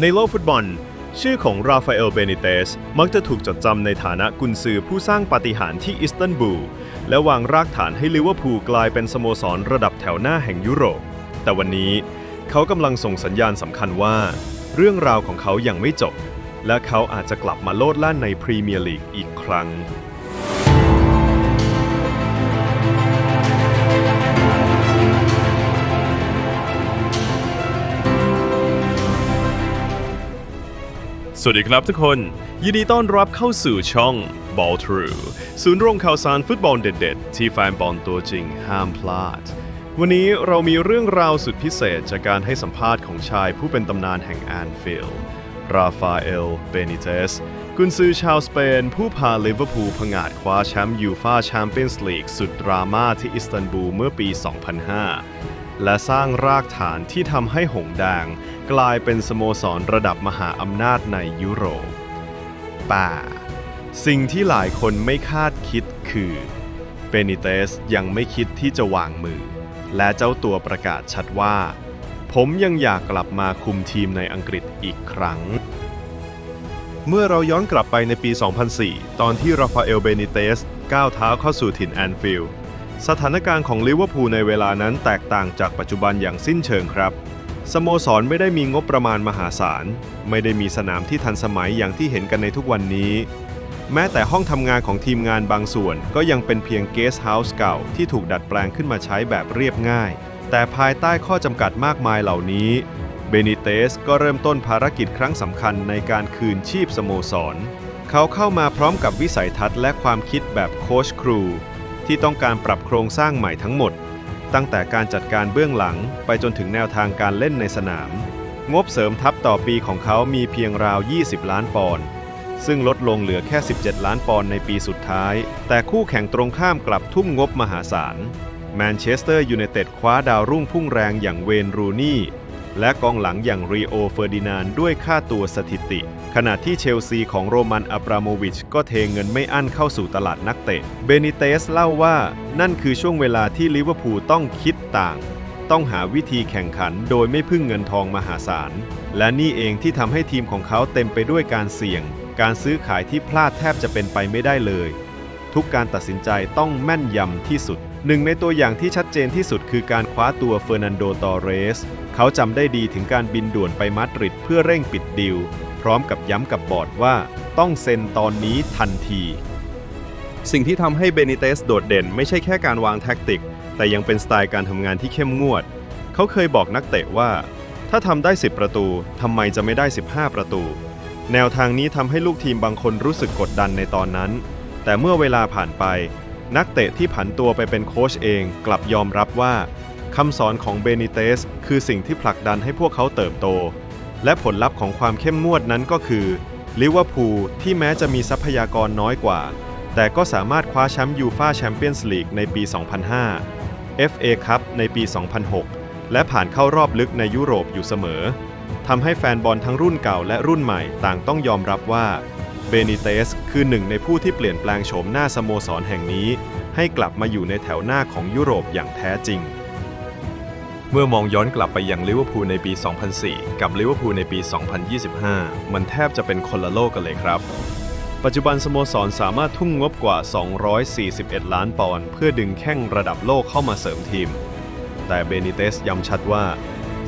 ในโลกฟุตบอล ชื่อของราฟาเอล เบนิเตส มักจะถูกจดจำในฐานะกุนซือผู้สร้างปาฏิหาริย์ที่อิสตันบูล และวางรากฐานให้ลิเวอร์พูลกลายเป็นสโมสรระดับแถวหน้าแห่งยุโรป แต่วันนี้เขากำลังส่งสัญญาณสำคัญว่า เรื่องราวของเขายังไม่จบ และเขาอาจจะกลับมาโลดแล่นในพรีเมียร์ลีกอีกครั้ง สวัสดีครับทุกคน ยินดีต้อนรับเข้าสู่ช่อง Ball True ศูนย์รวมข่าวสารฟุตบอลเด็ดๆ ที่แฟนบอลตัวจริงห้ามพลาด วันนี้เรามีเรื่องราวสุดพิเศษจากการให้สัมภาษณ์ของชายผู้เป็นตำนานแห่งแอนฟิลด์ราฟาเอล เบนิเตส กุนซือชาวสเปน ผู้พาลิเวอร์พูลผงาดคว้าแชมป์ยูฟาแชมเปี้ยนส์ลีกสุดดราม่าที่อิสตันบูลเมื่อปี 2005 และสร้างรากฐานที่ทำให้หงแดง กลายเป็นสโมสรระดับมหาอำนาจในยุโรป ป่า สิ่งที่หลายคนไม่คาดคิดคือเบนิเตสยังไม่คิดที่จะวางมือ และเจ้าตัวประกาศชัดว่า ผมยังอยากกลับมาคุมทีมในอังกฤษอีกครั้ง เมื่อเราย้อนกลับไปในปี 2004 ตอนที่ราฟาเอลเบนิเตสก้าวเท้าเข้าสู่ถิ่นแอนฟิลด์สถานการณ์ของลิเวอร์พูลในเวลานั้นแตกต่างจากปัจจุบันอย่างสิ้นเชิงครับ สโมสรไม่ได้มีงบประมาณมหาศาล ไม่ได้มีสนามที่ทันสมัยอย่างที่เห็นกันในทุกวันนี้ แม้แต่ห้องทำงานของทีมงานบางส่วนก็ยังเป็นเพียงเกสต์เฮาส์เก่าที่ถูกดัดแปลงขึ้นมาใช้แบบเรียบง่าย แต่ภายใต้ข้อจำกัดมากมายเหล่านี้ เบนิเตสก็เริ่มต้นภารกิจครั้งสำคัญในการคืนชีพสโมสร เขาเข้ามาพร้อมกับวิสัยทัศน์และความคิดแบบโค้ชครู ที่ต้องการปรับโครงสร้างใหม่ทั้งหมด ตั้งแต่การจัดการเบื้องหลังไปจนถึงแนวทางการเล่นในสนาม งบเสริมทัพต่อปีของเขามีเพียงราว 20 ล้านปอนด์ซึ่งลดลงเหลือแค่ 17 ล้านปอนด์ในปีสุดท้าย แต่คู่แข่งตรงข้ามกลับทุ่มงบมหาศาลแมนเชสเตอร์ยูไนเต็ดคว้าดาวรุ่งพุ่งแรงอย่างเวนรูนี่ และกองหลังอย่างรีโอเฟอร์ดินานด้วยค่าตัวสถิติ ขณะที่เชลซีของโรมันอับราโมวิชก็เทเงินไม่อั้นเข้าสู่ตลาดนักเตะ เบนิเตสเล่าว่านั่นคือช่วงเวลาที่ลิเวอร์พูลต้องคิดต่าง ต้องหาวิธีแข่งขันโดยไม่พึ่งเงินทองมหาศาล และนี่เองที่ทำให้ทีมของเขาเต็มไปด้วยการเสี่ยง การซื้อขายที่พลาดแทบจะเป็นไปไม่ได้เลย ทุกการตัดสินใจต้องแม่นยำที่สุด หนึ่งในตัวอย่างที่ชัดเจนที่สุดคือการคว้าตัวเฟอร์นันโด ตอเรส เขาจำได้ดีถึงการบินด่วนไปมาดริดเพื่อเร่งปิดดีลพร้อมกับย้ำกับบอร์ดว่าต้องเซ็นตอนนี้ทันที สิ่งที่ทำให้เบนิเตสโดดเด่นไม่ใช่แค่การวางแท็กติก แต่ยังเป็นสไตล์การทำงานที่เข้มงวด เขาเคยบอกนักเตะว่า ถ้าทำได้ 10 ประตูทำไมจะไม่ได้ 15 ประตู แนวทางนี้ทำให้ลูกทีมบางคนรู้สึกกดดันในตอนนั้น แต่เมื่อเวลาผ่านไป นักเตะที่ผันตัวไปเป็นโค้ชเองกลับยอมรับว่าคำสอนของเบนิเตสคือสิ่งที่ผลักดันให้พวกเขาเติบโต และผลลัพธ์ของความเข้มงวดนั้นก็คือลิเวอร์พูลที่แม้จะมีทรัพยากรน้อยกว่า แต่ก็สามารถคว้าแชมป์ยูฟาแชมเปี้ยนส์ลีกในปี 2005 FA คัพในปี 2006 และผ่านเข้ารอบลึกในยุโรปอยู่เสมอทำให้แฟนบอลทั้งรุ่นเก่าและรุ่นใหม่ต่างต้องยอมรับว่า เบนิเตสคือหนึ่งในผู้ที่เปลี่ยนแปลงโฉมหน้าสโมสรแห่งนี้ ให้กลับมาอยู่ในแถวหน้าของยุโรปอย่างแท้จริง เมื่อมองย้อนกลับไปยังลิเวอร์พูลในปี 2004 กับลิเวอร์พูลในปี 2025 มันแทบจะเป็นคนละโลกกันเลยครับ ปัจจุบันสโมสรสามารถทุ่มงบกว่า 241 ล้านปอนด์เพื่อดึงแข้งระดับโลกเข้ามาเสริมทีม แต่เบนิเตสย้ำชัดว่า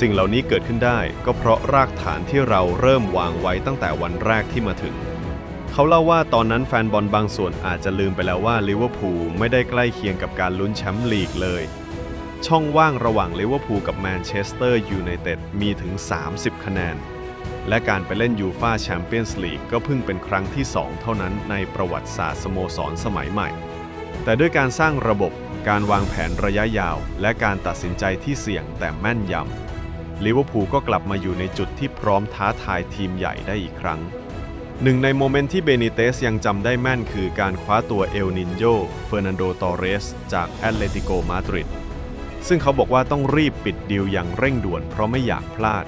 สิ่งเหล่านี้เกิดขึ้นได้ก็เพราะรากฐานที่เราเริ่มวางไว้ตั้งแต่วันแรกที่มาถึง เขาเล่าว่าตอนนั้นแฟนบอลบางส่วนอาจจะลืมไปแล้วว่าลิเวอร์พูลไม่ได้ใกล้เคียงกับการลุ้นแชมป์ลีกเลย ช่องว่างระหว่างลิเวอร์พูลกับแมนเชสเตอร์ยูไนเต็ดมีถึง 30 คะแนน และการไปเล่นยูฟาแชมเปี้ยนส์ลีกก็เพิ่งเป็นครั้งที่ 2 เท่านั้นในประวัติศาสตร์สโมสรสมัยใหม่ แต่ด้วยการสร้างระบบการวางแผนระยะยาว และการตัดสินใจที่เสี่ยงแต่แม่นยำลิเวอร์พูลก็กลับมาอยู่ในจุดที่พร้อมท้าทายทีมใหญ่ได้อีกครั้ง หนึ่งในโมเมนต์ที่เบนิเตสยังจำได้แม่นคือการคว้าตัวเอลนินโยเฟอร์นันโด ตอเรส จากแอตเลติโกมาดริดซึ่งเขาบอกว่าต้องรีบปิดดีลอย่างเร่งด่วนเพราะไม่อยากพลาด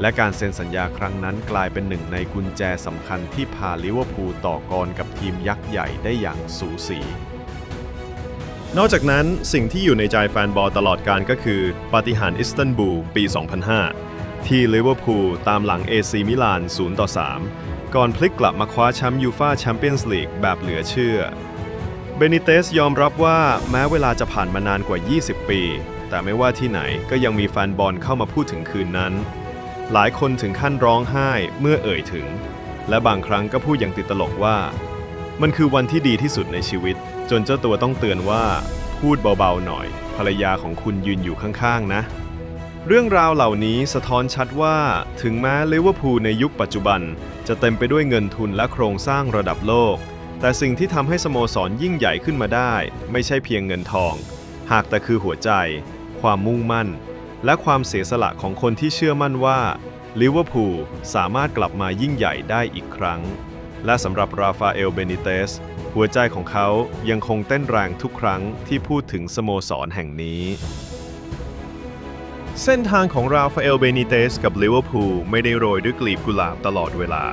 และการเซ็นสัญญาครั้งนั้นกลายเป็นหนึ่งในกุญแจสำคัญที่พาลิเวอร์พูลต่อกรกับทีมยักษ์ใหญ่ได้อย่างสูสี นอกจากนั้นสิ่งที่อยู่ในใจแฟนบอลตลอดการก็คือปาฏิหาริย์อิสตันบูลปี 2005 ที่ลิเวอร์พูลตามหลัง AC มิลาน0ต่อ3 ก่อนพลิกกลับมาคว้าแชมป์ยูฟาแชมเปี้ยนส์ลีกแบบเหลือเชื่อ เบนิเตสยอมรับว่าแม้เวลาจะผ่านมานานกว่า 20 ปี แต่ไม่ว่าที่ไหนก็ยังมีแฟนบอลเข้ามาพูดถึงคืนนั้น หลายคนถึงขั้นร้องไห้เมื่อเอ่ยถึง และบางครั้งก็พูดอย่างติดตลกว่า มันคือวันที่ดีที่สุดในชีวิต จนเจ้าตัวต้องเตือนว่า พูดเบาๆหน่อย ภรรยาของคุณยืนอยู่ข้างๆนะ เรื่องราวเหล่านี้สะท้อนชัดว่า ถึงแม้ลิเวอร์พูลในยุคปัจจุบัน จะเต็มไปด้วยเงินทุนและโครงสร้างระดับโลก แต่สิ่งที่ทำให้สโมสรยิ่งใหญ่ขึ้นมาได้ ไม่ใช่เพียงเงินทอง หากแต่คือหัวใจ ความมุ่งมั่น และความเสียสละของคนที่เชื่อมั่นว่าลิเวอร์พูลสามารถกลับมายิ่งใหญ่ได้อีกครั้ง และสำหรับราฟาเอลเบนิเตสหัวใจของเขายังคงเต้นแรงทุกครั้งที่พูดถึงสโมสรแห่งนี้ เส้นทางของราฟาเอลเบนิเตสกับลิเวอร์พูลไม่ได้โรยด้วยกลีบกุหลาบตลอดเวลา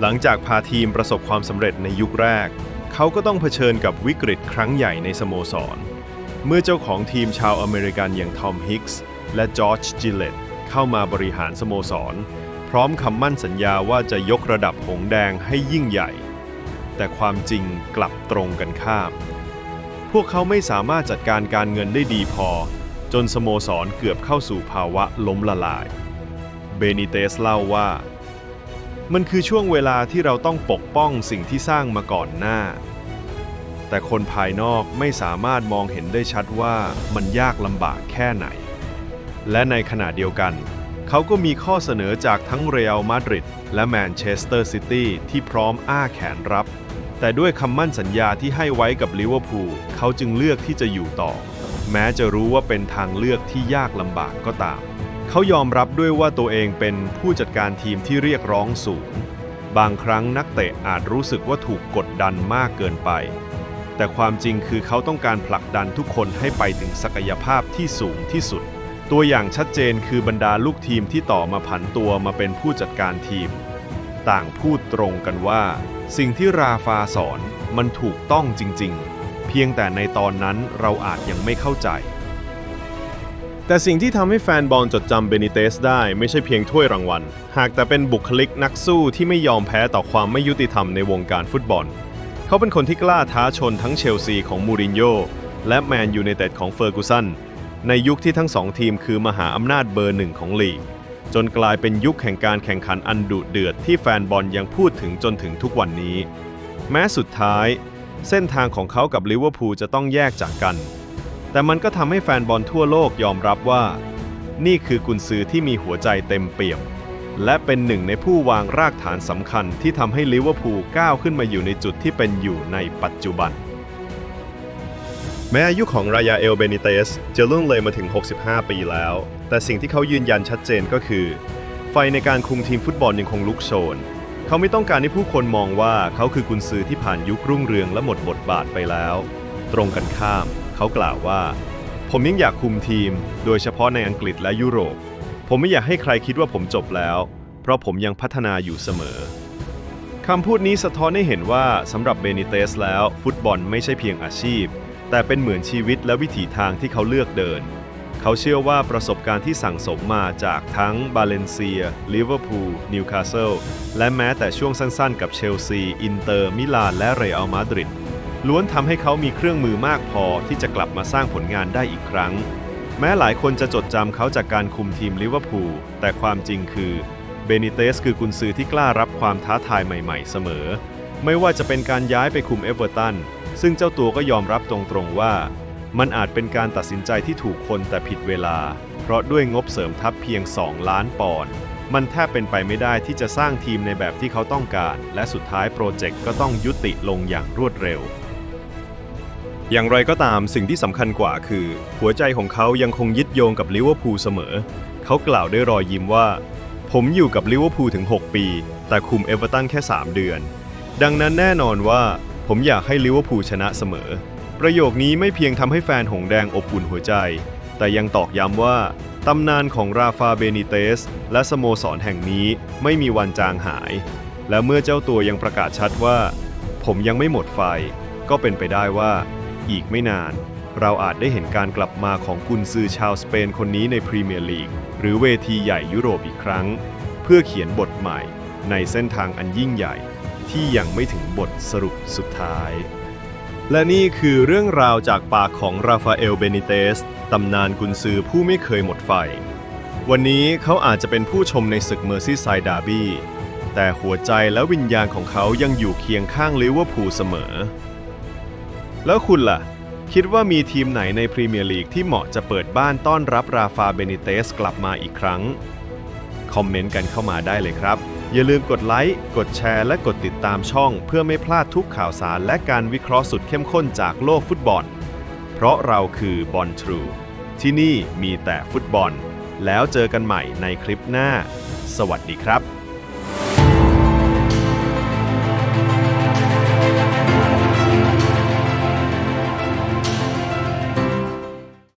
หลังจากพาทีมประสบความสำเร็จในยุคแรก เขาก็ต้องเผชิญกับวิกฤตครั้งใหญ่ในสโมสร เมื่อเจ้าของทีมชาวอเมริกันอย่างทอมฮิกส์และจอร์จจิเลตเข้ามาบริหารสโมสร พร้อมคำมั่นสัญญาว่าจะยกระดับหงสแดงให้ยิ่งใหญ่ แต่ความจริงกลับตรงกันข้าม พวกเขาไม่สามารถจัดการการเงินได้ดีพอ จนสโมสรเกือบเข้าสู่ภาวะล้มละลาย เบนิเตสเล่าว่า มันคือช่วงเวลาที่เราต้องปกป้องสิ่งที่สร้างมาก่อนหน้า แต่คนภายนอกไม่สามารถมองเห็นได้ชัดว่ามันยากลำบากแค่ไหน และในขณะเดียวกัน เขาก็มีข้อเสนอจากทั้งเรอัลมาดริดและแมนเชสเตอร์ซิตี้ที่พร้อมอ้าแขนรับ แต่ด้วยคำมั่นสัญญาที่ให้ไว้กับลิเวอร์พูลเขาจึงเลือกที่จะอยู่ต่อ แม้จะรู้ว่าเป็นทางเลือกที่ยากลำบากก็ตาม เขายอมรับด้วยว่าตัวเองเป็นผู้จัดการทีมที่เรียกร้องสูง บางครั้งนักเตะอาจรู้สึกว่าถูกกดดันมากเกินไป แต่ความจริงคือเขาต้องการผลักดันทุกคนให้ไปถึงศักยภาพที่สูงที่สุด ตัวอย่างชัดเจนคือบรรดาลูกทีมที่ต่อมาผันตัวมาเป็นผู้จัดการทีม ต่างพูดตรงกันว่า สิ่งที่ราฟาสอนมันถูกต้องจริง ๆ เพียงแต่ในตอนนั้นเราอาจยังไม่เข้าใจ แต่สิ่งที่ทำให้แฟนบอลจดจำเบนิเตสได้ไม่ใช่เพียงถ้วยรางวัล หากแต่เป็นบุคลิกนักสู้ที่ไม่ยอมแพ้ต่อความไม่ยุติธรรมในวงการฟุตบอล เขาเป็นคนที่กล้าท้าชนทั้งเชลซีของมูรินโญ่และแมนยูไนเต็ดของเฟอร์กูสันในยุคที่ทั้งสองทีมคือมหาอำนาจเบอร์หนึ่งของลีก จนกลายเป็นยุคแห่งการแข่งขันอันดุเดือดที่แฟนบอลยังพูดถึงจนถึงทุกวันนี้ แม้สุดท้าย เส้นทางของเขากับลิเวอร์พูลจะต้องแยกจากกัน แต่มันก็ทำให้แฟนบอลทั่วโลกยอมรับว่า นี่คือกุนซือที่มีหัวใจเต็มเปี่ยม และเป็นหนึ่งในผู้วางรากฐานสำคัญที่ทำให้ลิเวอร์พูลก้าวขึ้นมาอยู่ในจุดที่เป็นอยู่ในปัจจุบัน แม้อายุของรายาเอลเบนิเตสจะล่วงเลยมาถึง 65 ปีแล้ว แต่สิ่งที่เขายืนยันชัดเจนก็คือ ไฟในการคุมทีมฟุตบอลยังคงลุกโชน เขาไม่ต้องการให้ผู้คนมองว่าเขาคือกุนซือที่ผ่านยุครุ่งเรืองและหมดบทบาทไปแล้ว ตรงกันข้าม เขากล่าวว่า ผมยังอยากคุมทีม โดยเฉพาะในอังกฤษและยุโรป ผมไม่อยากให้ใครคิดว่าผมจบแล้ว เพราะผมยังพัฒนาอยู่เสมอคำพูดนี้สะท้อนให้เห็นว่าสำหรับเบนิเตสแล้ว ฟุตบอลไม่ใช่เพียงอาชีพ แต่เป็นเหมือนชีวิตและวิถีทางที่เขาเลือกเดิน เขาเชื่อว่าประสบการณ์ที่สั่งสมมาจากทั้งบาเลนเซีย ลิเวอร์พูล นิวคาสเซิล และแม้แต่ช่วงสั้นๆ กับเชลซี อินเตอร์ มิลาน และเรอัลมาดริด ล้วนทำให้เขามีเครื่องมือมากพอที่จะกลับมาสร้างผลงานได้อีกครั้ง แม้หลายคนจะจดจำเขาจากการคุมทีมลิเวอร์พูล แต่ความจริงคือ เบนิเตสคือกุนซือที่กล้ารับความท้าทายใหม่ ๆ เสมอ ไม่ว่าจะเป็นการย้ายไปคุมเอเวอร์ตัน ซึ่งเจ้าตัวก็ยอมรับตรงๆว่า มันอาจเป็นการตัดสินใจที่ถูกคนแต่ผิดเวลา เพราะด้วยงบเสริมทัพเพียง 2 ล้านปอนด์มันแทบเป็นไปไม่ได้ที่จะสร้างทีมในแบบที่เขาต้องการ และสุดท้ายโปรเจกต์ก็ต้องยุติลงอย่างรวดเร็ว อย่างไรก็ตามสิ่งที่สำคัญกว่าคือ หัวใจของเขายังคงยึดโยงกับลิเวอร์พูลเสมอ เขากล่าวด้วยรอยยิ้มว่า ผมอยู่กับลิเวอร์พูลถึง 6 ปี แต่คุมเอเวอร์ตันแค่ 3 เดือน ดังนั้นแน่นอนว่า ผมอยากให้ลิเวอร์พูลชนะเสมอ ประโยคนี้ไม่เพียงทำให้แฟนหงแดงอบอุ่นหัวใจ แต่ยังตอกย้ำว่าตำนานของราฟาเบนิเตส และสโมสรแห่งนี้ไม่มีวันจางหาย และเมื่อเจ้าตัวยังประกาศชัดว่า ผมยังไม่หมดไฟ ก็เป็นไปได้ว่า อีกไม่นาน เราอาจได้เห็นการกลับมาของกุนซือชาวสเปนคนนี้ในพรีเมียร์ลีกหรือเวทีใหญ่ยุโรปอีกครั้ง เพื่อเขียนบทใหม่ในเส้นทางอันยิ่งใหญ่ที่ยังไม่ถึงบทสรุปสุดท้าย และนี่คือเรื่องราวจากปากของราฟาเอลเบนิเตส ตำนานกุนซือผู้ไม่เคยหมดไฟ วันนี้เขาอาจจะเป็นผู้ชมในศึกเมอร์ซี่ไซด์ดาร์บี้ แต่หัวใจและวิญญาณของเขายังอยู่เคียงข้างลิเวอร์พูลเสมอ แล้วคุณล่ะ คิดว่ามีทีมไหนในพรีเมียร์ลีกที่เหมาะจะเปิดบ้านต้อนรับราฟาเบนิเตสกลับมาอีกครั้ง คอมเมนต์กันเข้ามาได้เลยครับ อย่าลืมกดไลค์ กดแชร์ และกดติดตามช่อง เพื่อไม่พลาดทุกข่าวสารและการวิเคราะห์สุดเข้มข้นจากโลกฟุตบอล เพราะเราคือบอลทรู ที่นี่มีแต่ฟุตบอล แล้วเจอกันใหม่ในคลิปหน้า สวัสดีครับ